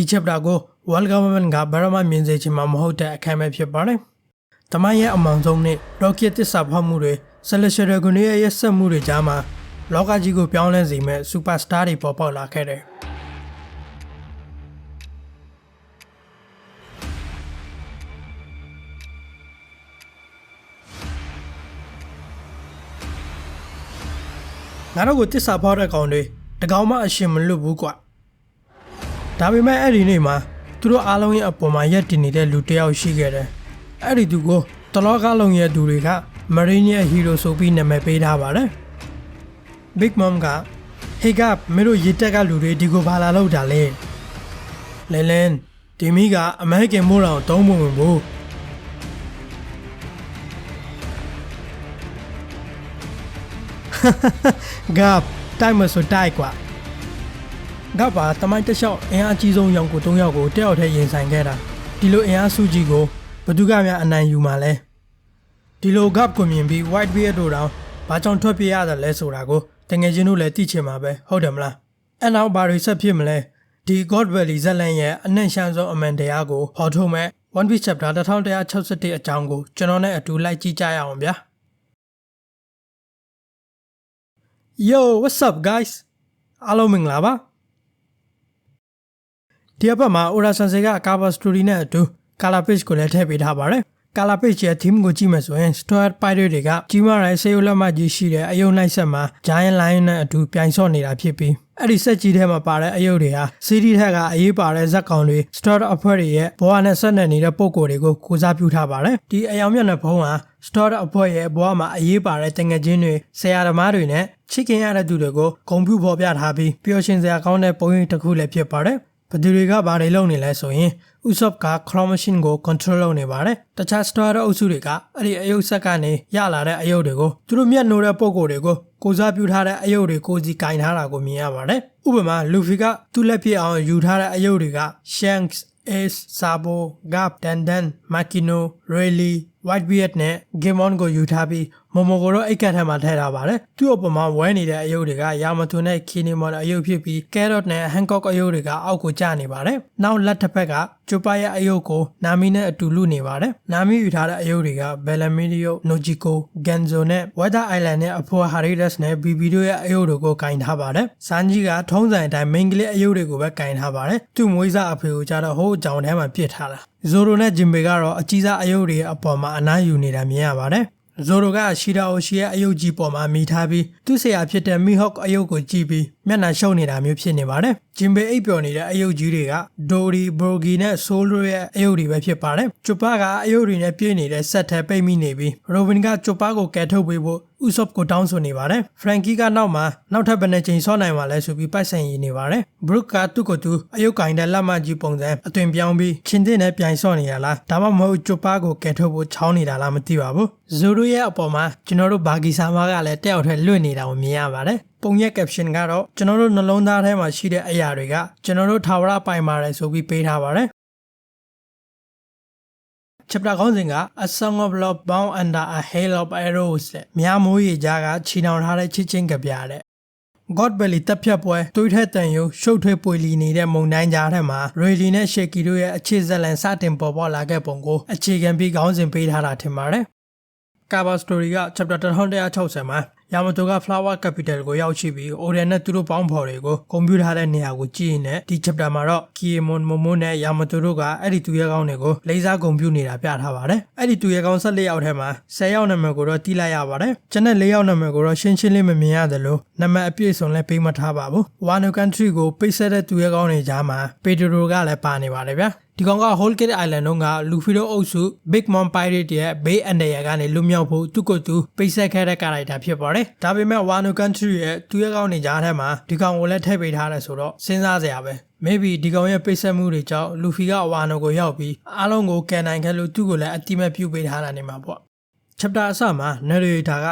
ဒီ chapter ကို World Government ကဘယ်တော့မှမြင်စေချင်မှာမဟုတ်တဲ့အခမ်းအနားဖြစ်ပါတယ်။တမိုင်းရဲ့အမောင်ဆုံးနဲ့ Rocket တစ္ဆာဖောက်မှုတွေ Celestial Dragon ရဲ့ရက်ဆက်မှုတွေကြားမှာလောကကြီးကိုပြောင်းလဲစေမဲ့ Superstar တွေပေါ်ပေါက်လာခဲ့တယ်။ငါတို့ကိုတစ္ဆာဖောက်တဲ့ကောင်တွေတကောင်မှအရှင်မလွတ်ဘူးကွာ ဒါပေမဲ့အဲ့ဒီနေ့မှာသူတို့အားလုံးရဲ့အပေါ်မှာရက်တည်နေတဲ့လူတစ်ယောက်ရှိခဲ့တယ်အဲ့ဒီသူကိုတလောကလုံးရဲ့သူတွေကမရင်းရဲ့ဟီရိုဆိုပြီးနာမည်ပေးထားပါတယ် Big Mom ကဟေကမင်းတို့ရေတက်ကလူတွေဒီကိုဘာလာလောက်တာလဲလဲလန်ဒီမီကအမေရိကန်မိုးတော်တုံးမဝင်ဘူးငါတိုက်မဆိုတိုက်ကွာ ငါပါတမိုင်းတစ်လျှောက်အင်အားကြီးဆုံးရောင်ကို၃ယောက်ကိုတယောက်တည်းရင်ဆိုင်ခဲ့တာဒီလိုအင်အားစုကြီးကိုဘသူကများအနိုင်ယူမှာလဲဒီလို gap ကိုမြင်ပြီး white beard တို့တောင်ဘာကြောင့်ထွက်ပြေးရတယ်လဲဆိုတာကိုတငယ်ချင်းတို့လည်းသိချင်မှာပဲဟုတ်တယ်မလားအဲ့နောက်ဘာတွေဆက်ဖြစ်မလဲဒီ God Valley ဇက်လန်ရဲ့အနှံ့ရှမ်းဆုံးအမှန်တရားကိုဟောထုတ်မဲ့ One Piece Chapter 1161အကြောင်းကိုကျွန်တော်နဲ့အတူလိုက်ကြည့်ကြရအောင်ဗျာ Yo what's up guys အားလုံးမင်္ဂလာပါ ဒီအပတ်မှာ Ora Sensei က cover story နဲ့အတူ color page ကိုလည်းထည့်ပေးထားပါတယ် color page ရဲ့ theme ကိုကြည့်မယ်ဆိုရင် Stuart Pirate တွေကကြီးမားတဲ့ဆေးရုံလက်မှတ်ကြီးရှိတဲ့အယုံလိုက်ဆက်မှာ Giant Lion နဲ့အတူပြိုင်ဆော့နေတာဖြစ်ပြီးအဲ့ဒီဆက်ကြီးထဲမှာပါတဲ့အယုတ်တွေဟာ CD ထက်ကအရေးပါတဲ့ဇက်ကောင်တွေ Stuart အဖွဲ့တွေရဲ့ဘဝနဲ့ဆက်နွယ်နေတဲ့ပုံကိုယ်တွေကိုကိုစားပြုထားပါတယ်ဒီအယောင်မျက်နှာဖုံးဟာ Stuart အဖွဲ့ရဲ့ဘဝမှာအရေးပါတဲ့တငယ်ချင်းတွေဆရာသမားတွေနဲ့ချစ်ခင်ရတဲ့သူတွေကိုဂုဏ်ပြုဖော်ပြထားပြီးပျော်ရွှင်စရာကောင်းတဲ့ပုံရိပ်တစ်ခုလည်းဖြစ်ပါတယ် ဘယ်သူတွေကဘာတွေလုပ်နေလဲဆိုရင် Usopp က Claw Machine ကို control လုပ်နေပါတယ်။တခြား Star အုပ်စုတွေကအဲ့ဒီအယုတ်ဆက်ကနေရလာတဲ့အယုတ်တွေကိုသူတို့မျက်နှိုးတဲ့ပုံကိုယ်တွေကိုကိုစားပြုထားတဲ့အယုတ်တွေကိုစီကင်ထားတာကိုမြင်ရပါတယ်။ဥပမာ Luffy ကသူ့လက်ဖြစ်အောင်ယူထားတဲ့အယုတ်တွေက Shanks, Ace, Sabo, Garp, Dandan, Makino, Rayleigh, Whitebeard နဲ့ Gimon ကိုယူထားပြီး မမိုကိုတော့အိတ်ကတ်ထဲမှာထည့်ထားပါတယ်။သူ့အပေါ်မှာဝဲနေတဲ့အယုတ်တွေကယာမတိုနဲ့ Kinemon အယုတ်ဖြစ်ပြီး Carrot နဲ့ Hancock အယုတ်တွေကအောက်ကိုကျနေပါတယ်။နောက်လက်တစ်ဖက်ကကျိုပါရဲ့အယုတ်ကိုနာမီနဲ့အတူလူနေပါတယ်။နာမီယူထားတဲ့အယုတ်တွေက Bellamino, Nojiko, Genzo နဲ့ Weather Island နဲ့အဖိုး Haridas နဲ့ BB တို့ရဲ့အယုတ်တွေကိုကင်ထားပါတယ်။စန်ကြီးကထုံးစံအတိုင်း main ကလေးအယုတ်တွေကိုပဲကင်ထားပါတယ်။သူ့မွေးစားအဖေကိုကြတော့ဟိုးအကြောင်ထဲမှာပြစ်ထားတာ။ Zoro နဲ့ Jinbe ကတော့အကြီးစားအယုတ်တွေရဲ့အပေါ်မှာအနားယူနေတာမြင်ရပါတယ်။ ဇိုရိုကရှီတာအိုရှီရဲ့အယုတ်ကြီးပေါ်မှာမိထားပြီးသူ့ဆရာဖြစ်တဲ့မီဟော့အယုတ်ကိုကြည့်ပြီးမျက်နှာရှုပ်နေတာမျိုးဖြစ်နေပါတယ်။ဂျင်ဘေအိပ်ပျော်နေတဲ့အယုတ်ကြီးတွေကဒိုရီဘရိုဂီနဲ့ဆိုးလိုရဲ့အယုတ်တွေပဲဖြစ်ပါတယ်။ကျူပါကအယုတ်တွေနဲ့ပြည့်နေတဲ့ဆက်ထဲပိတ်မိနေပြီးရိုဘင်ကကျူပါကိုကယ်ထုတ်ပေးဖို့ဥဆော့ကိုတောင်းဆိုနေပါတယ်။ဖရန်ကီကနောက်မှာနောက်ထပ်ဘယ်နှချိန်ဆော့နိုင်မှာလဲဆိုပြီးပိုက်ဆိုင်ရည်နေပါတယ်။ဘရုတ်ကသူ့ကိုသူအယုတ်ကင်တဲ့လက်မကြီးပုံစံအသွင်ပြောင်းပြီးချင်းတင်နဲ့ပြိုင်ဆော့နေရလားဒါမှမဟုတ်ကျူပါကိုကယ်ထုတ်ဖို့ချောင်းနေတာလားမသိပါဘူး။ဇိုရိုရဲ့အပေါ်မှာကျွန်တော်တို့ဘာဂီဆာမားကလည်းတက်ရောက်ထဲလွတ်နေတာကိုမြင်ရပါတယ်။ ပုံရဲ့ caption ကတော့ကျွန်တော်တို့နှလုံးသားထဲမှာရှိတဲ့အရာတွေကကျွန်တော်တို့ထာဝရပိုင်ပါတယ်ဆိုပြီးပေးထားပါတယ် chapter ခေါင်းစဉ်က A Song of Love Bound Under a Hail of Arrows တဲ့မြားမိုးရေကြားကချီနှောင်ထားတဲ့ချစ်ချင်းကြပြတဲ့ God Belly တက်ဖြတ်ပွဲတွေးထက်တန်ရုပ်ရှုပ်ထွေးပွေလီနေတဲ့မုံတိုင်းကြားထဲမှာ Rayleigh နဲ့ Shaky တို့ရဲ့အခြေဇက်လန်စတင်ပေါ်ပေါက်လာခဲ့ပုံကိုအခြေခံပြီးခေါင်းစဉ်ပေးထားတာထင်ပါတယ်။ Cover Story က chapter 1160မှာ ယာမတိုက Flower Capital ကိုရောက်ရှိပြီး Oden နဲ့သူတို့ပေါင်းဖော်တွေကိုကွန်ပျူတာတဲ့နေရာကိုကြည့်ရင်ဒီ chapter မှာတော့ Kiemon Momo နဲ့ယာမတိုတို့ကအဲ့ဒီသူရဲကောင်းတွေကိုလေးစားဂုဏ်ပြုနေတာပြထားပါတယ်။အဲ့ဒီသူရဲကောင်း14ယောက်ထဲမှာ10ယောက်နာမည်ကိုတော့တီးလိုက်ရပါတယ်။ကျန်တဲ့4ယောက်နာမည်ကိုတော့ရှင်းရှင်းလေးမမြင်ရသလိုနာမည်အပြည့်စုံလည်းပေးမထားပါဘူး။ Wano Country ကိုပိတ်ဆက်တဲ့သူရဲကောင်းတွေကြားမှာ Pedro ကလည်းပါနေပါတယ်ဗျာ။ ဒီကောင်က Whole Kid Island တုန်းကလူဖီတို့အုပ်စု Big Mom Pirate ရဲ့ဘေးအန်ဒရကနေလွတ်မြောက်ဖို့သူ့ကိုယ်သူပိတ်ဆက်ခဲ့တဲ့ကာရိုက်တာဖြစ်ပါတယ်။ဒါပေမဲ့ Wano Country ရဲ့သူရဲ့ကောင်းနေကြတဲ့မှာဒီကောင်ကိုလည်းထည့်ပေးထားတယ်ဆိုတော့စဉ်းစားစရာပဲ။ maybe ဒီကောင်ရဲ့ပိတ်ဆက်မှုတွေကြောင့်လူဖီကဝါနိုကိုရောက်ပြီးအားလုံးကိုကန်နိုင်ခဲ့လို့သူ့ကိုလည်းအတိမတ်ပြုတ်ပေးထားတာနေမှာပေါ့။ chapter အစမှာ narrator က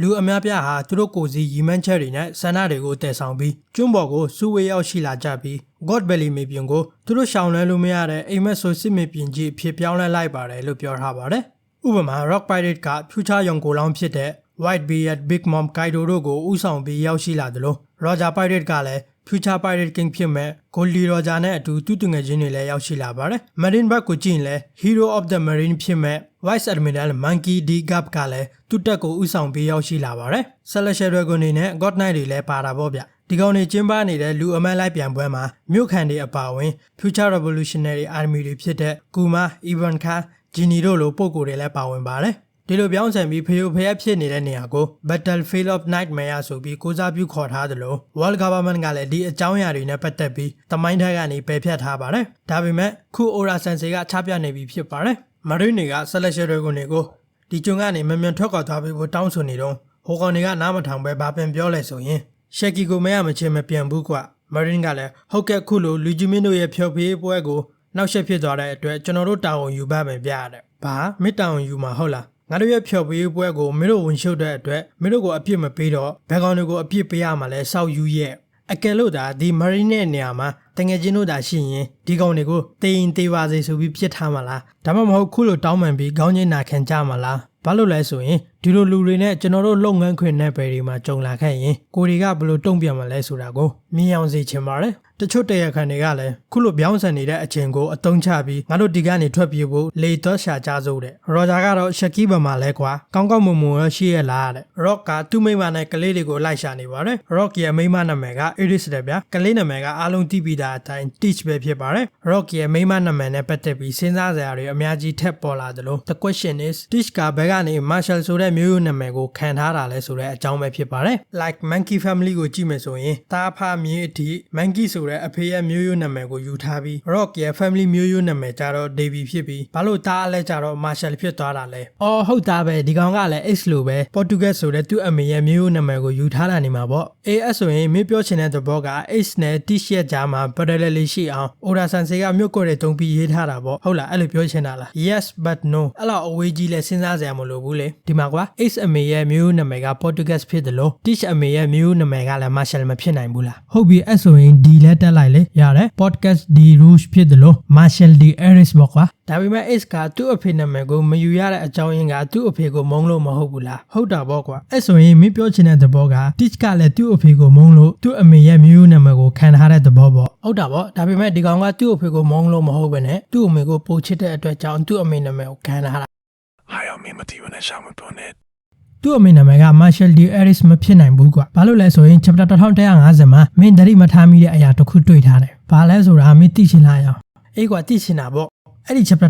လူအများပြားဟာသူတို့ကိုယ်စီရီမန်းချက်တွေနဲ့ဆန္ဒတွေကိုတည်ဆောင်ပြီးကျွန်းပေါ်ကိုစူဝေးရောက်ရှိလာကြပြီး God Valley မြေပြင်ကိုသူတို့ရှောင်လွှဲလို့မရတဲ့အိမ်မက်ဆိုစစ်မြေပြင်ကြီးဖြစ်ပြောင်းလဲလိုက်ပါတယ်လို့ပြောထားပါတယ်။ဥပမာ Rock Pirate က Future ရုံကိုလောင်းဖြစ်တဲ့ White Beard Big Mom Kaido တို့ကိုဥဆောင်ပြီးရောက်ရှိလာသလို Roger Pirate ကလည်း Future Pirate King ဖြစ်မဲ့ Goldie Roger နဲ့အတူသူတငယ်ချင်းတွေလည်းရောက်ရှိလာပါတယ်။ Marine Bug ကိုကြည့်ရင်လည်း Hero of the Marine ဖြစ်မဲ့ Vice Admiral Monkey D. Gap ကလည်းသူ့တက်ကိုဥဆောင်ပြီးရောက်ရှိလာပါတယ်။ Celestial Dragon တွေနဲ့ God Knight တွေလည်းပါတာပေါ့ဗျ။ဒီကောင်တွေကျင်းပနေတဲ့လူအမတ်လိုက်ပြန်ပွဲမှာမြို့ခံတွေအပါအဝင် Future Revolutionary Army တွေဖြစ်တဲ့ Kuma, Ivan Khan, Genie တို့လိုပုံကိုယ်တွေလည်းပါဝင်ပါတယ်။ ဒီလိုပြောင်းဆန်ပြီးဖျို့ဖျက်ဖြစ်နေတဲ့နေရာကို Battlefield of Nightmare ဆိုပြီးကိုစားပြုခေါ်ထားသလို World Government ကလည်းဒီအကြောင်းအရာတွေနဲ့ပတ်သက်ပြီးတမိုင်းထက်ကနေပယ်ဖြတ်ထားပါတယ်။ဒါပေမဲ့ခု Aura Sensei ကချပြနေပြီဖြစ်ပါတယ်။ Marine တွေက Celestial Dragon တွေကိုဒီကျွန်းကနေမမြန်ထွက်ခွာသွားပြီးကိုတောင်းဆိုနေတော့ဟိုကောင်တွေကနားမထောင်ပဲဘာပင်ပြောလဲဆိုရင်ရှက်ကီကိုမရမချင်းမပြန်ဘူးကွာ Marine ကလည်းဟုတ်ကဲ့ခုလိုလူကြီးမင်းတို့ရဲ့ဖျော်ဖြေးပွဲကိုနောက်ဆက်ဖြစ်သွားတဲ့အတွက်ကျွန်တော်တို့တာဝန်ယူပါမယ်ပြရတယ်။ဘာမစ်တာဝန်ယူမှာဟုတ်လား။ ငါတို့ရဲ့ဖျော်ဖြေးပွဲကိုမင်းတို့ဝင်ရှုပ်တဲ့အတွက်မင်းတို့ကိုအပြစ်မပေးတော့ဘယ်ကောင်တွေကိုအပြစ်ပေးရမှာလဲစောက်ယူရဲ့အကယ်လို့ဒါဒီ marine ရဲ့နေရာမှာတငယ်ချင်းတို့ဒါရှိရင်ဒီကောင်တွေကိုတေးရင်တေးပါစေဆိုပြီးပြစ်ထားမှာလားဒါမှမဟုတ်ခုလိုတောင်းပန်ပြီးခေါင်းချင်းနာခံကြမှာလားဘာလို့လဲဆိုရင် ဒီလိုလူတွေနဲ့ကျွန်တော်တို့လုပ်ငန်းခွင်နဲ့ပဲဒီမှာကြုံလာခဲ့ရင်ကိုတွေကဘယ်လိုတုံ့ပြန်မလဲဆိုတာကိုမြင်အောင်စေချင်ပါတယ်တချို့တရခန်တွေကလည်းခုလိုပြောင်းဆန်နေတဲ့အချိန်ကိုအတုံးချပြီးငါတို့ဒီကနေထွက်ပြေးဖို့လေတော့ရှာကြစို့တဲ့ရော်ဂျာကတော့ရှက်ကီဘမှာလဲကွာကောင်းကောင်းမွန်မွန်ရရှိရလားတဲ့ရော့ကသူ့မိမနဲ့ကလေးတွေကိုလိုက်ရှာနေပါတယ်ရော့ရဲ့မိမနာမည်က Iris တဲ့ဗျာကလေးနာမည်ကအားလုံးသိပြီးသားအတိုင်း Teach ပဲဖြစ်ပါတယ်ရော့ရဲ့မိမနာမည်နဲ့ပတ်သက်ပြီးစဉ်းစားစရာတွေအများကြီးထက်ပေါ်လာသလို The question is Teach ကဘယ်ကနေ Marshall ဆိုတဲ့မျိုးရိုးနာမည်ကိုခံထားတာလဲဆိုတဲ့အကြောင်းပဲဖြစ်ပါတယ် like Monkey Family ကိုကြည့်မယ်ဆိုရင်တာဖာမြေအထိ Monkey ဆိုတဲ့အဖေရဲ့မျိုးရိုးနာမည်ကိုယူထားပြီး Rock ရဲ့ Family မျိုးရိုးနာမည်ကြတော့ Davy ဖြစ်ပြီးဘာလို့တားအလဲကြတော့ Marshall ဖြစ်သွားတာလဲအော်ဟုတ်သားပဲဒီကောင်ကလည်း X လိုပဲ Portuguese ဆိုတဲ့သူ့အမေရဲ့မျိုးရိုးနာမည်ကိုယူထားတာနေမှာပေါ့ AS ဆိုရင်မင်းပြောချင်တဲ့သဘောက X နဲ့ T-shirt ကြားမှာ parallel လေးရှိအောင် Oda Sensei ကမြို့ကိုယ်တွေတုံးပြီးရေးထားတာပေါ့ဟုတ်လားအဲ့လိုပြောချင်တာလား Yes but no အဲ့လောက်အဝေးကြီးလဲစဉ်းစားစရာမလိုဘူးလေဒီမှာကွာ X အမေရဲ့မျိုးရိုးနာမည်က Portuguese ဖြစ်တယ်လို့ Teach အမေရဲ့မျိုးရိုးနာမည်ကလည်း Marshall မဖြစ်နိုင်ဘူးလားဟုတ်ပြီအဲ့ဆိုရင် D လက်တက်လိုက်လေရတယ် podcast D Rouge ဖြစ်တယ်လို့ Marshall D Harris ပေါ့ကွာဒါပေမဲ့ X ကသူ့အဖေနာမည်ကိုမယူရတဲ့အကြောင်းရင်းကသူ့အဖေကိုမုန်းလို့မဟုတ်ဘူးလားဟုတ်တာပေါ့ကွာအဲ့ဆိုရင်မင်းပြောချင်တဲ့သဘောက Teach ကလည်းသူ့အဖေကိုမုန်းလို့သူ့အမေရဲ့မျိုးရိုးနာမည်ကိုခံထားတဲ့သဘောပေါ့ဟုတ်တာပေါ့ဒါပေမဲ့ဒီကောင်ကသူ့အဖေကိုမုန်းလို့မဟုတ်ဘဲနဲ့သူ့အမေကိုပိုချစ်တဲ့အတွက်ကြောင့်သူ့အမေနာမည်ကိုခံထားတာ အားရောမင်းမတီးဘဲနဲ့ရှောင်မပြောနဲ့သူ့အမေနာမည်က Marshall D. Harris မဖြစ်နိုင်ဘူးကွာ။ဘာလို့လဲဆိုရင် chapter 1150မှာမင်းတရိမထားမိတဲ့အရာတစ်ခုတွေ့ထားတယ်။ဘာလဲဆိုတာမင်းသိချင်လားအောင်။အေးကွာသိချင်တာပေါ့။အဲ့ဒီ chapter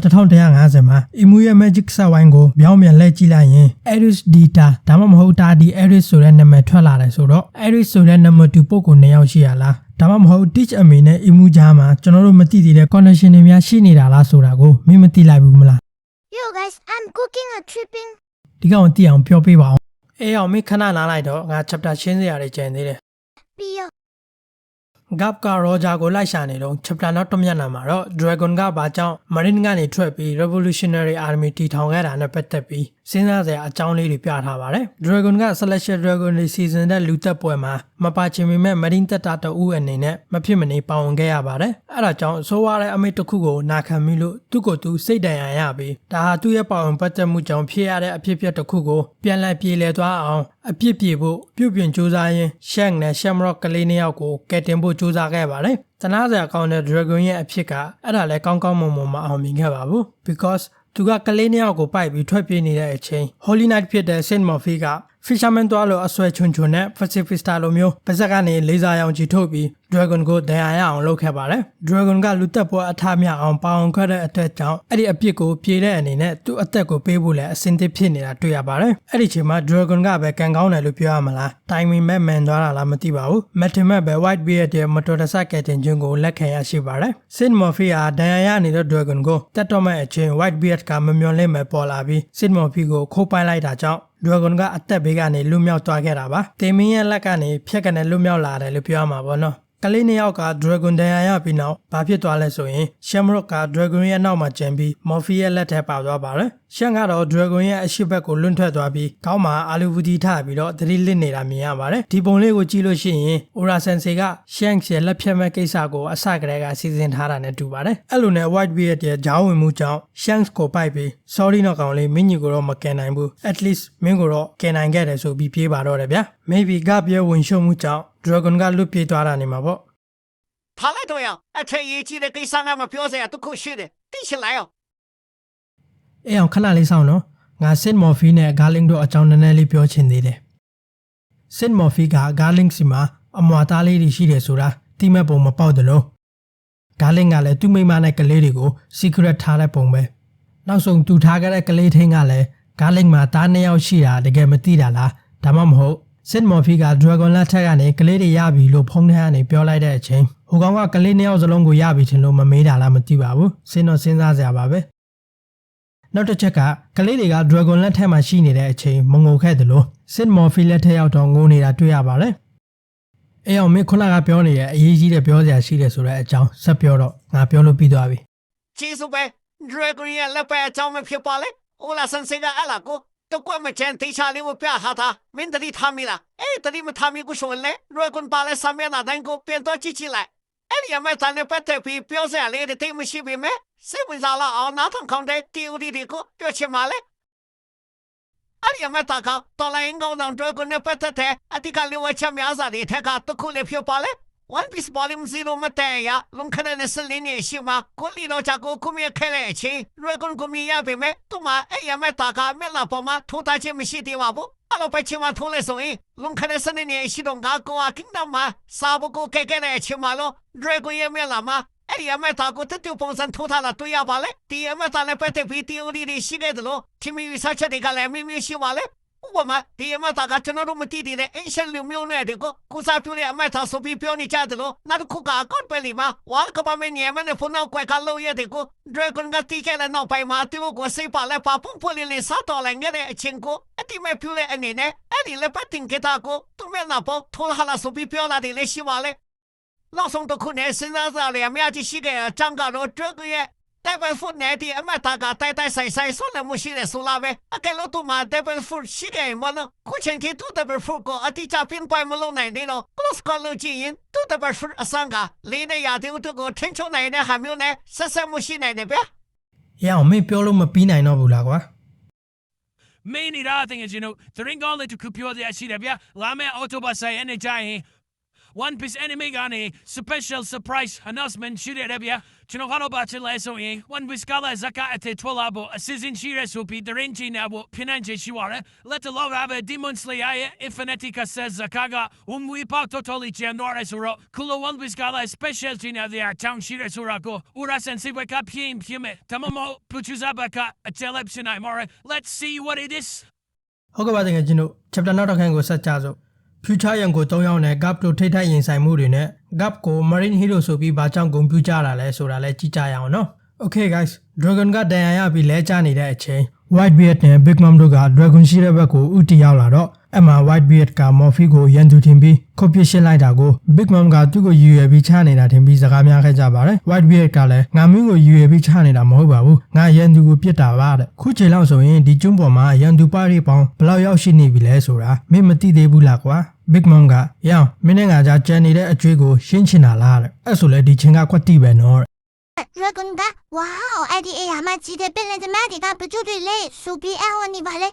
1150မှာ Emu ရဲ့ magic set wine ကိုမြောင်းမြန်လှည့်ကြည့်လိုက်ရင် Harris Data ဒါမှမဟုတ် Tadi Harris ဆိုတဲ့နာမည်ထွက်လာတယ်ဆိုတော့ Harris ဆိုတဲ့ number 2ပုဂ္ဂိုလ်နှစ်ယောက်ရှိရလား။ဒါမှမဟုတ် teach အမေနဲ့ Emu ကြားမှာကျွန်တော်တို့မသိသေးတဲ့ connection တွေများရှိနေတာလားဆိုတာကိုမင်းမသိလိုက်ဘူးမလား။ Yo guys, I'm cooking a tripping ဒီကောင်သိအောင်ပြောပေးပါအောင်အေးအောင်မင်းခဏနားလိုက်တော့ငါ chapter ရှင်းစရာတွေကျန်သေးတယ် beer. Gap က Roger ကိုလိုက်ရှာနေတော့ chapter နောက်တစ်မျက်နှာမှာတော့ Dragon ကဘာကြောင့် Marine ကနေထွက်ပြီး Revolutionary Army တည်ထောင်ခဲ့တာနဲ့ပတ်သက်ပြီးစဉ်းစားစရာအကြောင်းလေးတွေပြထားပါတယ်။ Dragon က Celestial Dragon တွေစီစဉ်တဲ့လူသက်ပွဲမှာမပါချင်ပေမဲ့ Marine တပ်တာတအူးအနေနဲ့မဖြစ်မနေပါဝင်ခဲ့ရပါတယ်။အဲဒါကြောင့်ဆိုးရတဲ့အမိတ်တစ်ခုကိုနာခံမိလို့သူ့ကိုယ်သူစိတ်ဒဏ်ရာရပြီးဒါဟာသူ့ရဲ့ပါဝင်ပတ်သက်မှုကြောင့်ဖြစ်ရတဲ့အဖြစ်အပျက်တစ်ခုကိုပြန်လည်ပြေလည်သွားအောင်အပြစ်ပြေဖို့ပြုပြင်ကြိုးစားရင်း Shank နဲ့ Shamrock ကလေးနှစ်ယောက်ကိုကယ်တင်ဖို့ကြိုးစားခဲ့ပါတယ်။တနာစရာကောင်းတဲ့ Dragon ရဲ့အဖြစ်ကအဲ့ဒါလည်းကောင်းကောင်းမွန်မွန်မအောင်မြင်ခဲ့ပါဘူး because သူကကလေးနှစ်ယောက်ကိုပိုက်ပြီးထွက်ပြေးနေတဲ့အချိန် Holy Knight ဖြစ်တဲ့ Saint Murphy က Fisherman သွားလို့အဆွဲချွန်ချွန်နဲ့ Pacifista လိုမျိုးပါဇက်ကနေလေဆာရောင်ကြီးထုတ်ပြီး Dragon ကိုဒဏ်ရာရအောင်လုပ်ခဲ့ပါတယ်။ Dragon ကလူသက်ပွဲအထားမြအောင်ပေါအောင်ခဲ့တဲ့အတွက်ကြောင့်အဲ့ဒီအပြစ်ကိုပြေတဲ့အနေနဲ့သူ့အသက်ကိုပေးဖို့လည်းအစင်သစ်ဖြစ်နေတာတွေ့ရပါတယ်။အဲ့ဒီချိန်မှာ Dragon ကပဲကန်ကောင်းတယ်လို့ပြောရမလား။ Timing မဲ့မှန်သွားတာလားမသိပါဘူး။ Mathemat ပဲ White Beard ရဲ့မတော်တဆကယ်တင်ခြင်းကိုလက်ခံရရှိပါတယ်။ Saint Murphy ဟာဒဏ်ရာရနေတဲ့ Dragon ကိုတက်တော့မဲ့အချိန် White Beard ကမမျော်လင့်မဲ့ပေါ်လာပြီး Saint Murphy ကိုခိုးပိုင်လိုက်တာကြောင့် Dragon ကအသက်ဘေးကနေလွတ်မြောက်သွားခဲ့တာပါ။တင်မင်းရဲ့လက်ကနေဖြက်ကနေလွတ်မြောက်လာတယ်လို့ပြောရမှာပေါ့နော်။ ကလေးနှစ်ယောက်က Dragon ဒဏ်ရာရပြီးနောက်ဘာဖြစ်သွားလဲဆိုရင် Shamrock က Dragon ရဲ့နောက်မှာကျန်ပြီး Morphe ရဲ့လက်ထဲပါသွားပါတယ်။ Shank ကတော့ Dragon ရဲ့အရှိဘက်ကိုလွန့်ထွက်သွားပြီးခေါင်းမှာအာလူဝူဒီထပြီးတော့သတိလစ်နေတာမြင်ရပါတယ်။ဒီပုံလေးကိုကြည့်လို့ရှိရင် Ora Sensei က Shank ရဲ့လက်ဖြတ်မဲ့ကိစ္စကိုအစကတည်းကစီစဉ်ထားတာနဲ့တူပါတယ်။အဲ့လိုနဲ့ White Beard ရဲ့ဂျောင်းဝင်မှုကြောင့် Shank ကိုပိုက်ပြီး Sorry တော့ကောင်လေးမင်းကြီးကိုတော့မကယ်နိုင်ဘူး။ At least မင်းကိုတော့ကယ်နိုင်ခဲ့တယ်ဆိုပြီးပြေးပါတော့တယ်ဗျာ။ Maybe ကပြဲဝင်ရှုံမှုကြောင့် dragon ကလွတ်ပြေးသွားတာနေမှာပေါ့ထားလိုက်တော့ရအောင်အထက်ရေးကြီးတဲ့ကိစ္စကမပြောစရာတစ်ခုရှိတယ်သိချင်လိုက်အောင်အေးအောင်ခဏလေးစောင့်နော်ငါစစ်မော်ဖီနဲ့ဂါလင်းတို့အကြောင်းနည်းနည်းလေးပြောချင်သေးတယ်စစ်မော်ဖီကဂါလင်းစီမှာအမွာသားလေးတွေရှိတယ်ဆိုတာတိမဲ့ပုံမပေါက်တယ်လို့ဂါလင်းကလည်းသူ့မိမနဲ့ကလေးတွေကို secret ထားတဲ့ပုံပဲနောက်ဆုံးသူထားခဲ့တဲ့ကလေးထင်းကလည်းဂါလင်းမှာသားနှစ်ယောက်ရှိတာတကယ်မသိတာလားဒါမှမဟုတ် စစ်မော်ဖီက dragon လက်ထက်ကနေကလေးတွေရပြီလို့ဖုန်းထဲကနေပြောလိုက်တဲ့အချိန်ဟိုကောင်ကကလေးနှစ်ယောက်စလုံးကိုရပြီထင်လို့မမေးတာလားမသိပါဘူးစဉ်းတော့စဉ်းစားစရာပါပဲနောက်တစ်ချက်ကကလေးတွေက Dragon လက်ထက်မှာရှိနေတဲ့အချိန်မငိုခဲ့တယ်လို့ Sid Murphy လက်ထက်ရောက်တော့ငိုနေတာတွေ့ရပါတယ်။အေးအောင်မင်းခုနကပြောနေတဲ့အရေးကြီးတဲ့ပြောစရာရှိတယ်ဆိုတဲ့အကြောင်းဆက်ပြောတော့ငါပြောလို့ပြီးသွားပြီကျေးဇူးပဲ Dragon ရဲ့လက်ပဲအကြောင်းမဖြစ်ပါလေ။အိုလာဆန်စေကအလာကို တကွမချန်တေချာလေးကိုပြဟာတာမင်းတတိထားမိလား။အေးတတိမထားမိကိုရှုံးလေ Dragon ပါလဲဆမ်းမျက်နှာတိုင်းကိုပြန်တော့ကြည့်ကြည့်လိုက်။အဲ့ဒီအမေတန်နဲ့ပတ်သက်ပြီးပြောစရာလေးတွေတိတ်မရှိပေမဲ့စိတ်ဝင်စားလာအောင်နားထောင်ကောင်းတဲ့ theory တွေကိုပြောချင်ပါလေ။အဲ့ဒီအမေတာကတော်လိုင်းကောင်းတဲ့ Dragon နဲ့ပတ်သက်တဲ့အတိကလေးဝချက်များစွာတွေထက်ကတခုလေးဖြစ်ပါလေ။ One Piece Volume Zero မတဲ့ရလုံခနဲ့စလင်းနေရှိမှာကိုလီတော့ချာကိုကုမရခဲတဲ့အချိန် Dragon ကိုမြင်ရပေမဲ့သူမအဲ့ရမဲ့တာကမဲ့လာပေါ်မှာထိုးတာချင်းမရှိသေးပါဘူးအဲ့လိုပဲချင်းမထိုးလဲဆိုရင်လုံခနဲ့စနေနေရှိတော့ငါကောကင်းတော့မှာစာဘကိုခဲခဲတဲ့အချိန်မှာလို့ Dragon ရဲ့မဲ့လာမှာအဲ့ဒီအမတာကိုတတူပုံစံထိုးထားတာတွေ့ရပါလေဒီအမတာလည်းပတ်သက်ပြီးတီအိုရီတွေရှိခဲ့တယ်လို့တီမီ research တွေကလည်းမိမိရှိပါလေဥပမာဒီအမတာကကျွန်တော်တို့မသိသေးတဲ့အင်ရှင်လူမျိုးနဲ့ဒီကိုကိုစားပြလို့ အမတာဆိုပြီးပြောနေကြတယ်လို့နောက်တစ်ခုကအကောင့်ပဲလီမှာဝါကပမင်းညမနဲ့ဖုန်းနောက်ကွယ်ကလို့ရတဲ့ကို Dragon ကတီးခဲ့တဲ့နောက်ပိုင်းမှာသူ့ကိုစိတ်ပါလဲပါပုံပွလေးလေးစားတော်လည်းငဲ့တဲ့အချင်းကိုအတိမဲ့ပြလဲအနေနဲ့အဲ့ဒီလက်ပတ်တင်ကြတာကိုသူမဲ့နာပေါ်ထိုးဟာလာဆိုပြီးပြောလာတယ်လေရှိပါလေနောက်ဆုံးတစ်ခုနဲ့စဉ်းစားစားလေအများကြီးရှိခဲ့အကြောင်းကတော့ Dragon ရဲ့ Devil Fruit နဲ့ဒီအမတာကတိုက်တိုက်ဆိုင်ဆိုင်ဆွလည်းမရှိတဲ့ဆိုလာပဲအကယ်လို့သူမှာ Devil Fruit ရှိခဲ့မလို့ခုချိန်ထိသူ Devil Fruit ကိုအတိအကျပင်ပိုင်မလို့နိုင်သေးတော့ close call လို့ကြည့်ရင်သူ Devil Fruit အစမ်းကလေးနဲ့ရာသီဥတုကိုထိန်းချုပ်နိုင်တဲ့ဟာမျိုးနဲ့ဆက်ဆက်မှုရှိနိုင်တယ်ဗျ။အေးအောင်မင်းပြောလို့မပြီးနိုင်တော့ဘူးလားကွာ Main ira thing is, you know, the ring all to kupyo the ashira bia, lame autobus ay ene jai. One piece enemy gani, special surprise announcement shire rebia. Chino hano ba chile so yin. One piece kala zaka ate twalabo, a sizin shire supi, the rinji nabo, pinanje shiwara. Let the love have a demon slayer, infinitica says zakaga, um we pa totally janora suro. Kulo one piece kala special jina the our town shire surako. Ura sensi weka piem pieme. Tamamo puchuzabaka, a teleption I'm Let's see what it is. ။ဟုတ်ကဲ့ပါတကယ်ကျွန်တော် chapter နောက်တစ်ခန်းကိုဆက်ကြစို့ future ရန်ကို၃ယောက်နဲ့ gap တို့ထိထိုက်ရင်ဆိုင်မှုတွေနဲ့ gap ကို marine hero ဆိုပြီးဘာကြောင့်ဂုဏ်ပြုကြတာလဲဆိုတာလဲကြည့်ကြရအောင်နော် okay guys dragon ကတန်ရာရပြီးလဲကျနေတဲ့အချိန် white beard နဲ့ big mom တို့က dragon ရှိတဲ့ဘက်ကိုဥတီရောက်လာတော့အမှ white beard က morphe ကိုရန်သူထင်ပြီးခုတ်ပစ်ရှင်းလိုက်တာကို big mom ကသူ့ကိုယူရပြီးချနေတာထင်ပြီးစကားများခဲ့ကြပါတယ် white beard ကလည်းငါမင်းကိုယူရပြီးချနေတာမဟုတ်ပါဘူးငါရန်သူကိုပြစ်တာပါတဲ့ခုချိန်လောက်ဆိုရင်ဒီကျွန်းပေါ်မှာရန်သူပါရီပေါင်းဘယ်လောက်ရောက်ရှိနေပြီလဲဆိုတာမင်းမသိသေးဘူးလားကွာ big mom ကရောင်မင်းနဲ့ငါကြားကြံနေတဲ့အကျွေးကိုရှင်းချင်တာလားတဲ့အဲ့ဆိုလဲဒီချင်းကကွက်တိပဲနော်တဲ့ Dragon ကဝါဟောအဲ့ဒီအရာမှကြီးတဲ့ပင်လယ်သမားတွေကဘကျူတွေလေစူပြီးအဟောနေပါလေ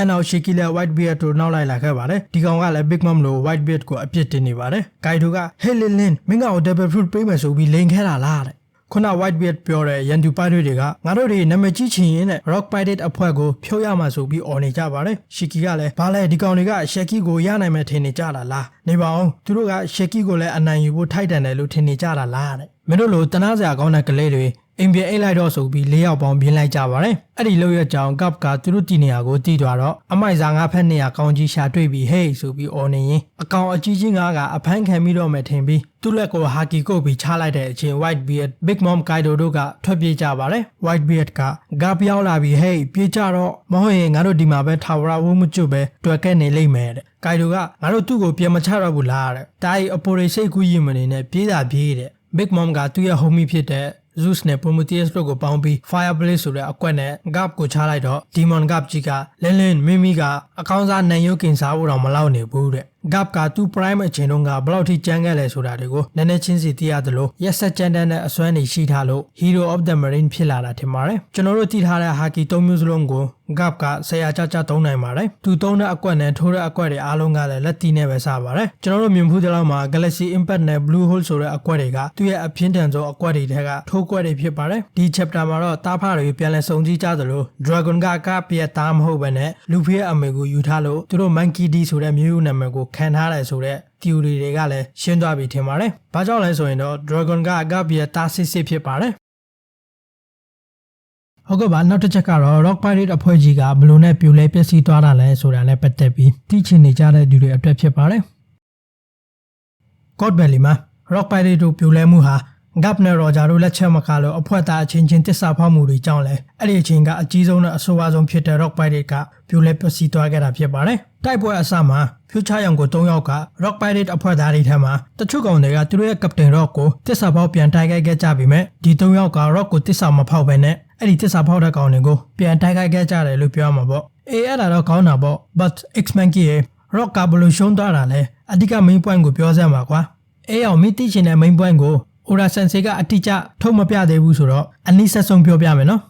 အနောက်ရှီကီလက် white beard တို့နောက်လိုက်လာခဲ့ပါတယ်ဒီကောင်ကလည်း big mom လို့ white beard ကိုအပြစ်တင်နေပါတယ်ဂိုင်ဒိုက hey lin lin မင်းကောင် double fruit ပေးမယ်ဆိုပြီးလိန်ခဲတာလားတဲ့ ခုန white beard ပြောတဲ့ရန်သူပိုက်တွေကငါတို့တွေနာမည်ကြီးချင်ရင်တဲ့ rock pirate အဖွဲ့ကိုဖြိုးရမှာဆိုပြီးអော်နေကြပါတယ်ရှီကီကလည်းဘာလဲဒီကောင်တွေကရှက်ကီကိုရနိုင်မယ်ထင်နေကြတာလားနေပါအောင်သူတို့ကရှက်ကီကိုလည်းအနိုင်ယူဖို့ထိုက်တန်တယ်လို့ထင်နေကြတာလားတဲ့မင်းတို့လိုတနာစရာကောင်းတဲ့ကလေးတွေ အိမ်ပြေအိတ်လိုက်တော့ဆိုပြီး၄ယောက်ပေါင်းပြင်းလိုက်ကြပါတယ်အဲ့ဒီလောက်ရကြောင်ကပ်ကသူတို့တီနေရာကိုတီးသွားတော့အမိုက်စားငါဖက်နေရကောင်းကြီးရှာတွေ့ပြီးဟေးဆိုပြီးអော်နေရင်အကောင်အကြီးကြီးငါကအဖမ်းခံပြီးတော့မယ်ထင်ပြီးသူ့လက်ကိုဟာကီကုတ်ပြီးချလိုက်တဲ့အချိန် white beard big mom kaido တို့ကထွက်ပြေးကြပါတယ် white beard ကဂါပြောင်းလာပြီးဟေးပြေးကြတော့မဟုတ်ရင်ငါတို့ဒီမှာပဲထာဝရဝုမကျွတ်ပဲတွေ့ခဲ့နေလိမ့်မယ်တဲ့ kaido ကငါတို့သူ့ကိုပြန်မချတော့ဘူးလားတဲ့တားရီအပိုရိစိတ်ကူးရင်မနေနဲ့ပြေးတာပြေးတဲ့ big mom ကသူ့ရဲ့ homie ဖြစ်တဲ့ Zeus နဲ့ Prometheus တို့ကိုပေါင်းပြီး Fireblaze ဆိုတဲ့အကွက်နဲ့ Gap ကိုချလိုက်တော့ Demon Gap ကြီးကလင်းလင်းမိမိကအကောင်းစားနန်ရုပ်ကင်စားဖို့တော့မလောက်နေဘူးတဲ့ gap ကသူ prime အချိန်တုန်းကဘယ်လောက်ထိကျန်းခဲ့လဲဆိုတာတွေကိုနည်းနည်းချင်းစီသိရသလိုရက်ဆက်ကြမ်းတမ်းတဲ့အစွမ်းတွေရှိထားလို့ hero of the marine ဖြစ်လာတာထင်ပါတယ်ကျွန်တော်တို့သိထားတဲ့ hockey သုံးမျိုးစလုံးကို gap ကဆရာကြကြသုံးနိုင်ပါတယ်သူသုံးတဲ့အကွက်နဲ့ထိုးတဲ့အကွက်တွေအားလုံးကလည်းလက်တီးနဲ့ပဲစားပါတယ်ကျွန်တော်တို့မြင်ဖူးတဲ့လောက်မှာ galaxy impact နဲ့ blue hole ဆိုတဲ့အကွက်တွေကသူ့ရဲ့အပြင်းထန်ဆုံးအကွက်တွေထဲကထိုးကွက်တွေဖြစ်ပါတယ်ဒီ chapter မှာတော့တားဖားတွေပြန်လည်စုံကြည့်ကြသလို dragon ကကပြည့်သားမဟုတ်ဘဲနဲ့လူဖေးအမေကိုယူထားလို့သူတို့ monkey d ဆိုတဲ့မျိုးရိုးနာမည်ကိုခံထားတယ်ဆိုတဲ့ theory တွေကလည်းရှင်းသွားပြီထင်ပါတယ်ဘာကြောင့်လဲဆိုရင်တော့ dragon ကကပြည့်သားစစ်စစ်ဖြစ်ပါတယ်ဟုတ်ကဲ့ပါနောက်တစ်ချက်ကတော့ Rock Pirate အဖွဲ့ကြီးကဘယ်လိုနဲ့ပြိုလဲပျက်စီးသွားတာလဲဆိုတာနဲ့ပတ်သက်ပြီးသိချင်နေကြတဲ့သူတွေအတွက်ဖြစ်ပါတယ်။ God Valley မှာ Rock Pirate တို့ပြိုလဲမှုဟာ Gap နဲ့ Roger တို့လက်ချက်မကလို့အဖွဲ့သားအချင်းချင်းတစ္ဆာဖောက်မှုတွေကြောင့်လဲအဲ့ဒီအချိန်ကအကြီးဆုံးနဲ့အဆိုးအဆုံးဖြစ်တဲ့ Rock Pirate ကပြိုလဲပျက်စီးသွားခဲ့တာဖြစ်ပါတယ်။တိုက်ပွဲအစမှာ Future ရောင်ကို၃ယောက်က Rock Pirate အဖွဲ့သားတွေထဲမှာတချို့ကောင်တွေကသူတို့ရဲ့ Captain Rock ကိုတစ္ဆာဖောက်ပြန်တိုက်ခိုက်ခဲ့ကြပြီမဲ့ဒီ၃ယောက်က Rock ကိုတစ္ဆာမဖောက်ဘဲနဲ့အဲ့ဒီတစ္ဆာဖောက်တဲ့ကောင်တွေကိုပြန်တိုက်ခိုက်ခဲ့ကြတယ်လို့ပြောရမှာပေါ့အေးအဲ့ဒါတော့ကောင်းတာပေါ့ but X-Men ကြီးရဲ့ Rock ကဘယ်လိုရှုံးသွားတာလဲအဓိက main point ကိုပြောစမ်းပါကွာအေးအောင်မိသိချင်တဲ့ main point ကို Ora Sensei ကအတိအကျထုတ်မပြသေးဘူးဆိုတော့အနည်းဆက်ဆုံးပြောပြမယ်နော်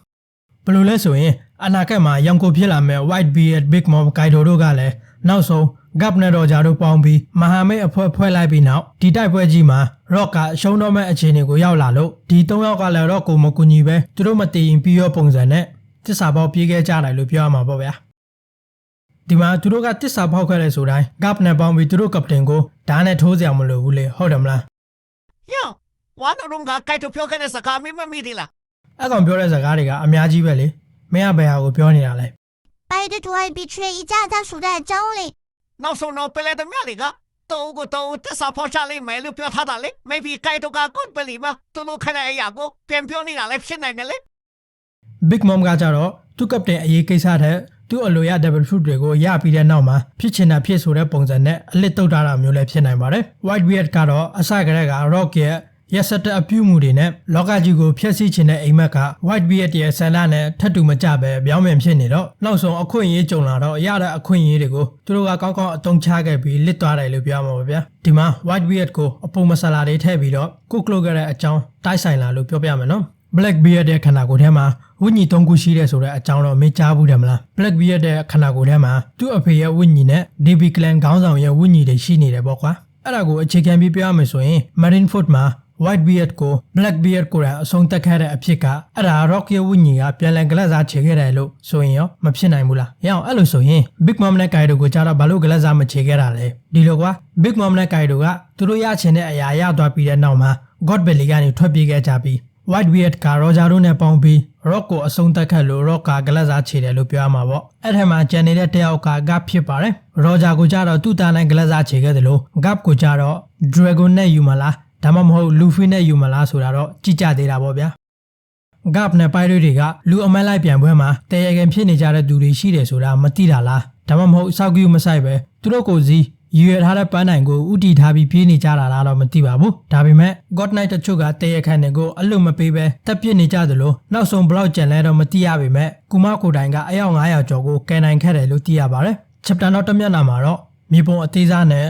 ဘယ်လိုလဲဆိုရင်အနာဂတ်မှာရောင်ကိုဖြစ်လာမဲ့ White Beard Big Mom Kaido တို့ကလည်းနောက်ဆုံး Gap နဲ့တော့ဂျာတို့ပေါင်းပြီးမဟာမိတ်အဖွဲ့ဖွဲ့လိုက်ပြီးနောက်ဒီတိုက်ပွဲကြီးမှာ Rock ကအရှုံးတော့မဲ့အခြေအနေကိုရောက်လာလို့ဒီ၃ယောက်ကလည်း Rock ကိုမကူညီပဲသူတို့မတည်ရင်ပြီးရောပုံစံနဲ့တစ္ဆာပေါက်ပြေးခဲ့ကြတယ်လို့ပြောရမှာပေါ့ဗျာဒီမှာသူတို့ကတစ္ဆာပေါက်ခဲ့တဲ့ဆိုတိုင်း Gap နဲ့ပေါင်းပြီးသူတို့ကပတင်ကိုဓာတ်နဲ့ထိုးစရာမလိုဘူးလေဟုတ်တယ်မလားယော ဝါနရုံကကိုက်တော့ပြောခဲ့တဲ့စကားမင်းမမိသေးလား အဲ့ကောင်ပြောတဲ့စကားတွေကအများကြီးပဲလေမင်းကဘယ်ဟာကိုပြောနေတာလဲ 拜的主爱比缺一架他数在招里， နောက်ဆုံးတော့ပလဲတဲ့မြလေးကတော့ကိုတော့တက်စာဖော်ချလိုက်မယ်လို့ပြောထားတာလေ maybe ကိုက်တော့ကကွန်ပလီမှာသူတို့ခနဲ့အရာကိုပြန်ပြောနေတာလည်းဖြစ်နိုင်တယ်လေ Big Mom ကကြတော့သူ့ကပတင်အရေးကိစ္စတဲ့သူ့အလိုရ double fruit တွေကိုရပြီးတဲ့နောက်မှာဖြစ်ချင်တာဖြစ်ဆိုတဲ့ပုံစံနဲ့အလစ်တုတ်ထားတာမျိုးလည်းဖြစ်နိုင်ပါတယ်။ White Beard ကတော့အစကတည်းက Rock ရဲ့ ရက်စက်တဲ့အပြုမှုတွေနဲ့လောကကြီးကိုဖျက်ဆီးခြင်းတဲ့အိမ်မက်က White Beard ရဲ့ဆန္ဒနဲ့ထပ်တူမကြပဲပြောင်းပြန်ဖြစ်နေတော့နောက်ဆုံးအခွင့်အရေးကြုံလာတော့ရတဲ့အခွင့်အရေးတွေကိုသူတို့ကကောင်းကောင်းအသုံးချခဲ့ပြီးလစ်သွားတယ်လို့ပြောမှာပါဗျာဒီမှာ White Beard ကိုအပုံမဆလာတွေထည့်ပြီးတော့ကုတ်ကလုတ်ခဲ့တဲ့အကြောင်းတိုက်ဆိုင်လာလို့ပြောပြမယ်နော် Black Beard ရဲ့ခန္ဓာကိုယ်ထဲမှာဝိညာဉ်၃ခုရှိတဲ့ဆိုတဲ့အကြောင်းတော့မင်းကြားဘူးတယ်မလား Black Beard ရဲ့ခန္ဓာကိုယ်ထဲမှာသူ့အဖေရဲ့ဝိညာဉ်နဲ့ DB Clan ခေါင်းဆောင်ရဲ့ဝိညာဉ်တွေရှိနေတယ်ပေါ့ကွာအဲ့ဒါကိုအခြေခံပြီးပြောရမယ်ဆိုရင် Marineford မှာ White Beard ကို Black Beard ကိုယ်တိုင်အဆုံးသတ်ခဲ့တဲ့အဖြစ်ကအဲ့ဒါ Rock ရဲ့ဝိညာဉ်ကပြန်လည်ဂလက်စားချေခဲ့တယ်လို့ဆိုရင်ရောမဖြစ်နိုင်ဘူးလားရအောင်အဲ့လိုဆိုရင် Big Mom နဲ့ Kaido ကိုကြားတော့ဘာလို့ဂလက်စားမချေခဲ့တာလဲဒီလိုကွာ Big Mom နဲ့ Kaido ကသူတို့ရချင်တဲ့အရာရသွားပြီးတဲ့နောက်မှာ God Belly ကနေထွက်ပြေးခဲ့ကြပြီး White Beard က Roger တို့နဲ့ပေါင်းပြီး Rock ကိုအဆုံးသတ်ခဲ့လို့ Rock ကဂလက်စားချေတယ်လို့ပြောရမှာပေါ့အဲ့ထက်မှာကျန်နေတဲ့တယောက်က Gap ဖြစ်ပါတယ် Roger ကိုကြတော့သူ့တာနဲ့ဂလက်စားချေခဲ့တယ်လို့ Gap ကိုကြတော့ Dragon နဲ့ယူမလား ဒါမှမဟုတ် Luffy နဲ့ယူမလားဆိုတာတော့ကြည့်ကြသေးတာပေါ့ဗျာ Gap နဲ့ Pirate တွေကလူအမတ်လိုက်ပြန်ပွဲမှာတရရန်ဖြစ်နေကြတဲ့သူတွေရှိတယ်ဆိုတာမသိတာလားဒါမှမဟုတ်စောက်ကူးမဆိုင်ပဲသူတို့ကိုစီရွေထားတဲ့ပန်းတိုင်ကိုဥတီထားပြီးပြေးနေကြတာလားတော့မသိပါဘူးဒါပေမဲ့ God Knight တချို့ကတရခန့်တွေကိုအလို့မပေးပဲတက်ပြစ်နေကြသလိုနောက်ဆုံးဘလောက်ကြံလဲတော့မသိရပေမဲ့ကုမကိုတိုင်ကအယောက်900ကျော်ကိုကယ်နိုင်ခဲ့တယ်လို့သိရပါတယ် chapter နောက်တစ်မျက်နှာမှာတော့မြေပုံအသေးစားနဲ့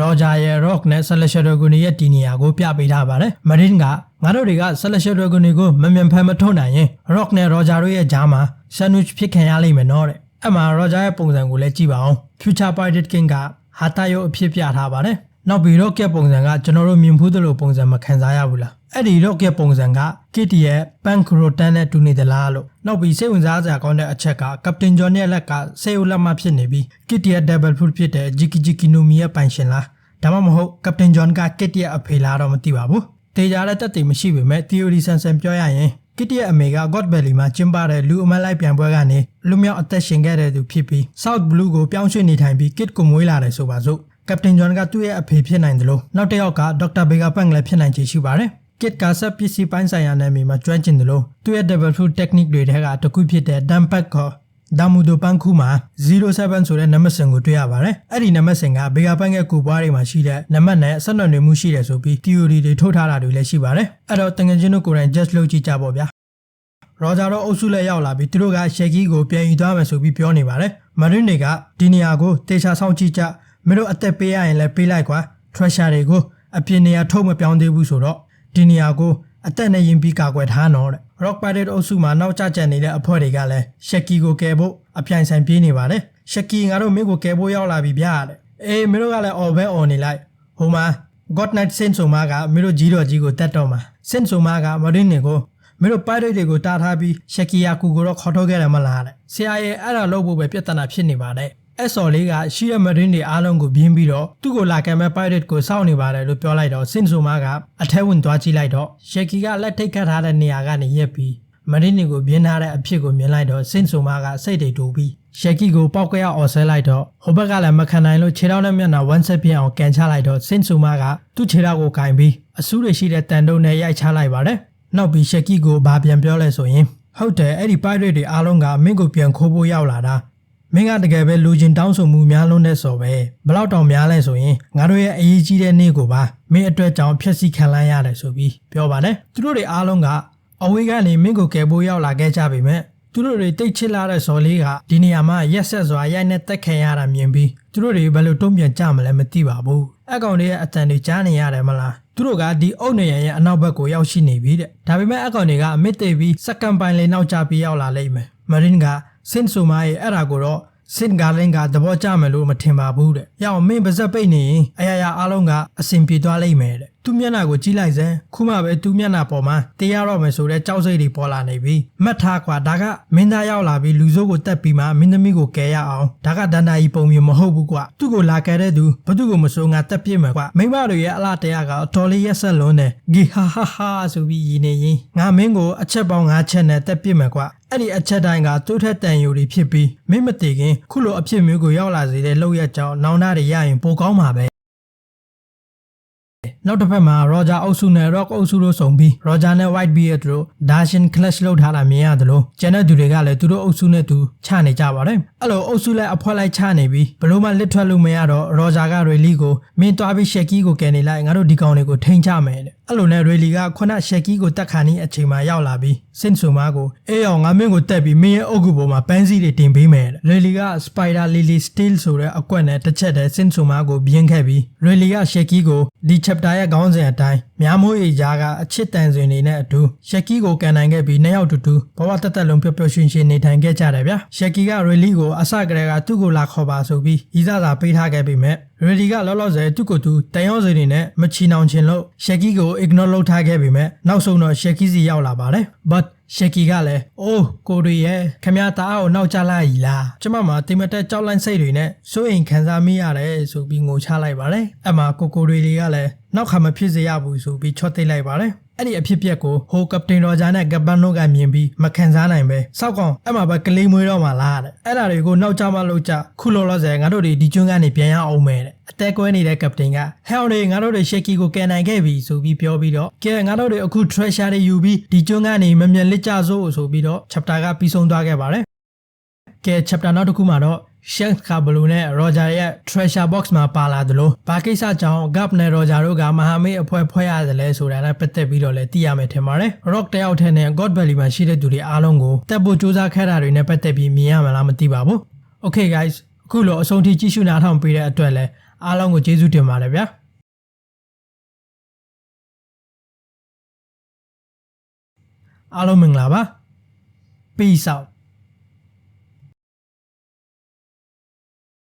Roger ရဲ့ Rock နဲ့ Celestial Dragon ရဲ့ဒီနေရာကိုပြပေးထားပါတယ်။ Marine ကငါတို့တွေက Celestial Dragon ကိုမမြန်ဖန်မထုတ်နိုင်ရင် Rock နဲ့ Roger တို့ရဲ့ကြားမှာ sandwich ဖြစ်ခံရလိမ့်မယ်နော်တဲ့။အဲ့မှာ Roger ရဲ့ပုံစံကိုလည်းကြည့်ပါအောင်။ Future Pirate King ကဟာတာယုတ်အဖြစ်ပြထားပါတယ်။နောက်ပြီး Rock ရဲ့ပုံစံကကျွန်တော်တို့မြင်ဖူးသလိုပုံစံမခံစားရဘူးလား။အဲ့ဒီ Rock ရဲ့ပုံစံက Kit ရဲ့ Punk Rotan နဲ့တူနေသလားလို့နောက်ပြီးစိတ်ဝင်စားစရာကောင်းတဲ့အချက်က Captain John ရဲ့လက်ကစေဦးလက်မဖြစ်နေပြီး Kit ရဲ့ Double Foot ဖြစ်တဲ့ Jiki Jiki no Mi ရဲ့ပိုင်ရှင်လားဒါမှမဟုတ် Captain John က Kit ရဲ့အဖေလားတော့မသိပါဘူး။တေချာတဲ့တက်တေမရှိပေမဲ့ theory ဆန်ဆန်ပြောရရင် Kit ရဲ့အမေက God Valley မှာကျင်းပတဲ့လူအမတ်လိုက်ပြန်ပွဲကနေလူမျိုးအသက်ရှင်ခဲ့တဲ့သူဖြစ်ပြီး South Blue ကိုပြောင်းရွှေ့နေထိုင်ပြီး Kit ကိုမွေးလာတယ်ဆိုပါစို့။ Captain John ကသူ့ရဲ့အဖေဖြစ်နိုင်တယ်လို့နောက်တစ်ယောက်က Dr. Vega Punk လည်းဖြစ်နိုင်ချေရှိပါတယ်။ Kit ကဆက်ပစ္စည်းပိုင်းဆိုင်ရာနယ်မြေမှာကျွမ်းကျင်တယ်လို့သူ့ရဲ့ Double Fruit Technique တွေထဲကတစ်ခုဖြစ်တဲ့ Dampak ခေါ်ဒါမူဒိုပန်းခုမှာ07ဆိုတဲ့နံပါတ်စင်ကိုတွေ့ရပါတယ်။အဲ့ဒီနံပါတ်စင်ကဘေဂါပန်းရဲ့ကူပွားတွေမှာရှိတဲ့နံပါတ်နဲ့ဆက်နွယ်နေမှုရှိတယ်ဆိုပြီး theory တွေထုတ်ထားတာတွေလည်းရှိပါတယ်။အဲ့တော့တငယ်ချင်းတို့ကိုယ်တိုင် just လုပ်ကြည့်ကြပေါ့ဗျာ။ရောဂျာတော့အုပ်စုလက်ရောက်လာပြီးသူတို့ကရှယ်ကီကိုပြန်ယူသွားမယ်ဆိုပြီးပြောနေပါတယ်။မရင်းတွေကဒီနေရာကိုတေချာဆောင်ကြည့်ကြမင်းတို့အသက်ပေးရရင်လည်းပေးလိုက်ကွာ treasure တွေကိုအပြင်နေရာထုတ်မပြောင်းသေးဘူးဆိုတော့ ဒီနေရာကိုအသက်နဲ့ရင်ပြီးကာကွယ်ထားတော့တဲ့ Rock Pirate အုပ်စုမှာနောက်ကျကျန်နေတဲ့အဖွဲ့တွေကလည်း Shaki ကိုကယ်ဖို့အပြိုင်ဆိုင်ပြေးနေပါတယ် Shaki ငါတို့မင်းကိုကယ်ဖို့ရောက်လာပြီဗျာတဲ့အေးမင်းတို့ကလည်းအော်ပဲအော်နေလိုက်ဟိုမှာ God Night Sin ဆိုမှကမင်းတို့ကြီးတော်ကြီးကိုတတ်တော့မှာ Sin ဆိုမှကမရင်းနေကိုမင်းတို့ pirate တွေကိုတားထားပြီး Shaki ယာကူကိုတော့ခေါ်ထုတ်ခဲ့တယ်မလားတဲ့ဆရာရဲ့အဲ့ဒါလုပ်ဖို့ပဲပြဿနာဖြစ်နေပါတယ် အဲ့စော်လေးကရှိရမရင်းတွေအားလုံးကိုပြင်းပြီးတော့သူ့ကိုလာကံမဲ့ pirate ကိုစောင့်နေပါတယ်လို့ပြောလိုက်တော့ Sin ဆိုမှကအထက်ဝင်သွားကြည့်လိုက်တော့ Shaki ကလက်ထိတ်ခတ်ထားတဲ့နေရာကနေရက်ပြီးမရင်းတွေကိုပြင်းထားတဲ့အဖြစ်ကိုမြင်လိုက်တော့ Sin ဆိုမှကစိတ်တွေတူပြီးရှက်ကီကိုပောက်ကရအော်ဆဲလိုက်တော့ဟိုဘက်ကလည်းမခံနိုင်လို့ခြေထောက်နဲ့မျက်နှာဝမ်းဆက်ပြင်းအောင်ကန်ချလိုက်တော့စင်ဆူမာကသူ့ခြေထောက်ကိုကင်ပြီးအဆူးတွေရှိတဲ့တန်တုံနဲ့ရိုက်ချလိုက်ပါတယ်။နောက်ပြီးရှက်ကီကိုဘာပြန်ပြောလဲဆိုရင်ဟုတ်တယ်အဲ့ဒီ pirate တွေအားလုံးကမင်းကိုပြန်ခိုးဖို့ရောက်လာတာ မင်းကတကယ်ပဲလူချင်းတောင်းဆိုမှုများလုံးတဲ့ဆိုပဲဘလောက်တောင်များလဲဆိုရင်ငါတို့ရဲ့အရေးကြီးတဲ့နေ့ကိုပါမင်းအတွက်ကြောင့်ဖျက်ဆီးခံလိုက်ရတယ်ဆိုပြီးပြောပါတယ်သူတို့တွေအားလုံးကအဝေးကနေမင်းကိုကယ်ဖို့ရောက်လာခဲ့ကြပေမဲ့သူတို့တွေတိတ်ချစ်လာတဲ့ဇော်လေးကဒီနေရာမှာရက်ဆက်စွာရိုက်နဲ့တက်ခံရတာမြင်ပြီးသူတို့တွေဘယ်လိုတုံ့ပြန်ကြမလဲမသိပါဘူးအကောင်တွေရဲ့အတန်တွေကြားနေရတယ်မလားသူတို့ကဒီအုတ်နေရရဲ့အနောက်ဘက်ကိုရောက်ရှိနေပြီတဲ့ဒါပေမဲ့အကောင်တွေကအမစ်တေပြီးစက္ကန့်ပိုင်းလေးနောက်ကျပြီးရောက်လာလိမ့်မယ်မရင်းက စင်ဆိုမာရဲ့အဲ့ဒါကိုတော့စင်ဂါလင်ကသဘောကျမယ်လို့မထင်ပါဘူးတဲ့။ရအောင်မင်းပါဇက်ပိတ်နေရင်အရာရာအားလုံးကအဆင်ပြေသွားလိမ့်မယ်တဲ့။သူမျက်နှာကိုကြည့်လိုက်စမ်းခုမှပဲသူမျက်နှာပေါ်မှာတရားတော့မယ်ဆိုတဲ့ကြောက်စိတ်တွေပေါ်လာနေပြီ။မှတ်ထားကွာဒါကမင်းသားရောက်လာပြီးလူစိုးကိုတက်ပြီးမှမင်းသမီးကိုကယ်ရအောင်။ဒါကဒန္တာကြီးပုံမျိုးမဟုတ်ဘူးကွာ။သူ့ကိုလာကယ်တဲ့သူဘသူ့ကိုမဆိုးငါတက်ပြစ်မယ်ကွာ။မိမတွေရဲ့အလားတရားကအတော်လေးရက်ဆက်လွန်းတယ်။ဂီဟာဟာဟာဆိုပြီးရည်နေရင်ငါမင်းကိုအချက်ပေါင်း၅ချက်နဲ့တက်ပြစ်မယ်ကွာ။အဲ့ဒီအချက်တိုင်းကသူ့ထက်တန်ယူတွေဖြစ်ပြီးမင်းမတည်ခင်ခုလိုအဖြစ်မျိုးကိုရောက်လာစေတဲ့လောက်ရကြောင်းနောင်တတွေရရင်ပိုကောင်းပါပဲ နောက်တစ်ဖက်မှာ Roger အုပ်စုနဲ့ Rock အုပ်စုတို့ဆုံပြီး Roger နဲ့ White Beard တို့ Dashin Clash လုပ်ထားတာမြင်ရတယ်လို့ကျန်တဲ့သူတွေကလည်းသူတို့အုပ်စုနဲ့သူချနေကြပါတယ်အဲ့လိုအုပ်စုလိုက်အဖွဲလိုက်ချနေပြီးဘလို့မှလစ်ထွက်လို့မရတော့ Roger က Rayleigh ကိုမင်းတွားပြီး Shaky ကိုကယ်နေလိုက်ငါတို့ဒီကောင်တွေကိုထိန်းချမယ်တဲ့ အဲ့လိုနဲ့ Rayleigh ကခုန Shaky ကိုတက်ခါနီးအချိန်မှာရောက်လာပြီးစင်ဆိုမာကိုအေးအောင်ငါမင်းကိုတက်ပြီးမင်းရဲ့အုပ်ကူပေါ်မှာပန်းစည်းတွေတင်ပေးမယ်တဲ့ Rayleigh က Spider Lily Steel ဆိုတဲ့အကွက်နဲ့တစ်ချက်တည်းစင်ဆိုမာကိုပြင်းခဲ့ပြီး Rayleigh က Shaky ကိုဒီ chapter ရဲ့ခေါင်းစဉ်အတိုင်းများမိုးအေကြားကအချစ်တန်စင်တွေနဲ့အတူ Shaky ကိုကန်နိုင်ခဲ့ပြီးနှစ်ယောက်တူတူဘဝတက်တက်လုံးပျော်ပျော်ရွှင်ရွှင်နေထိုင်ခဲ့ကြတယ်ဗျာ Shaky က Rayleigh ကိုအစကတည်းကသူ့ကိုလာခေါ်ပါဆိုပြီးဤစားသာပေးထားခဲ့ပေမဲ့ Ready ကလောလောဆယ်သူ့ကိုယ်သူတန်ရောစင်နေနဲ့မချီနှောင်ချင်လို့ Shaky ကို ignore လုပ်ထားခဲ့ပေမဲ့နောက်ဆုံးတော့ Shaky စီရောက်လာပါတယ် but Shaky ကလည်းအိုးကိုတွေရဲ့ခမရတားကိုနောက်ကျလိုက်ပြီလားကျမမှာတိမတက်ကြောက်လန့်စိတ်တွေနဲ့စိုးရင်ခံစားမိရတယ်ဆိုပြီးငိုချလိုက်ပါတယ်အမှကိုကိုတွေတွေကလည်းနောက်ခါမဖြစ်စေရဘူးဆိုပြီးချော့သိပ်လိုက်ပါတယ် အဲ့ဒီအဖြစ်ပြက်ကိုဟိုကပတိန်ရောဂျာနဲ့ကပန်တို့ကမြင်ပြီးမခံစားနိုင်ပဲစောက်ကောင်အဲ့မှာပဲကလေးမွေးတော့မှလားတဲ့အဲ့ဒါတွေကိုနောက်ကျမှလို့ကြခုလောလောဆယ်ငါတို့တွေဒီကျွန်းကနေပြန်ရအောင်မယ်တဲ့အတဲကွဲနေတဲ့ကပတိန်ကဟဲအောင်တွေငါတို့တွေရှက်ကီကိုကယ်နိုင်ခဲ့ပြီဆိုပြီးပြောပြီးတော့ကဲငါတို့တွေအခု treasure တွေယူပြီးဒီကျွန်းကနေမမြန်လစ်ကြစို့ဆိုပြီးတော့ chapter ကပြီးဆုံးသွားခဲ့ပါတယ်ကဲ chapter နောက်တစ်ခုမှာတော့ Shank ကဘလူးနဲ့ Roger ရဲ့ treasure box မှာပါလာသလိုဘာကိစ္စကြောင့် Gap နဲ့ Roger တို့ကမဟာမိတ်အဖွဲ့ဖွဲ့ရတယ်လဲဆိုတာနဲ့ပတ်သက်ပြီးတော့လည်းသိရမယ်ထင်ပါတယ်။ Rock တယောက်ထဲနဲ့ God Valley မှာရှိတဲ့သူတွေအားလုံးကိုတက်ဖို့စူးစမ်းခဲ့တာတွေနဲ့ပတ်သက်ပြီးမြင်ရမလားမသိပါဘူး။ Okay guys အခုလိုအဆုံးထိကြည့်ရှုနားထောင်ပေးတဲ့အတွက်လည်းအားလုံးကိုကျေးဇူးတင်ပါတယ်ဗျာ။အားလုံးမင်္ဂလာပါ Peace out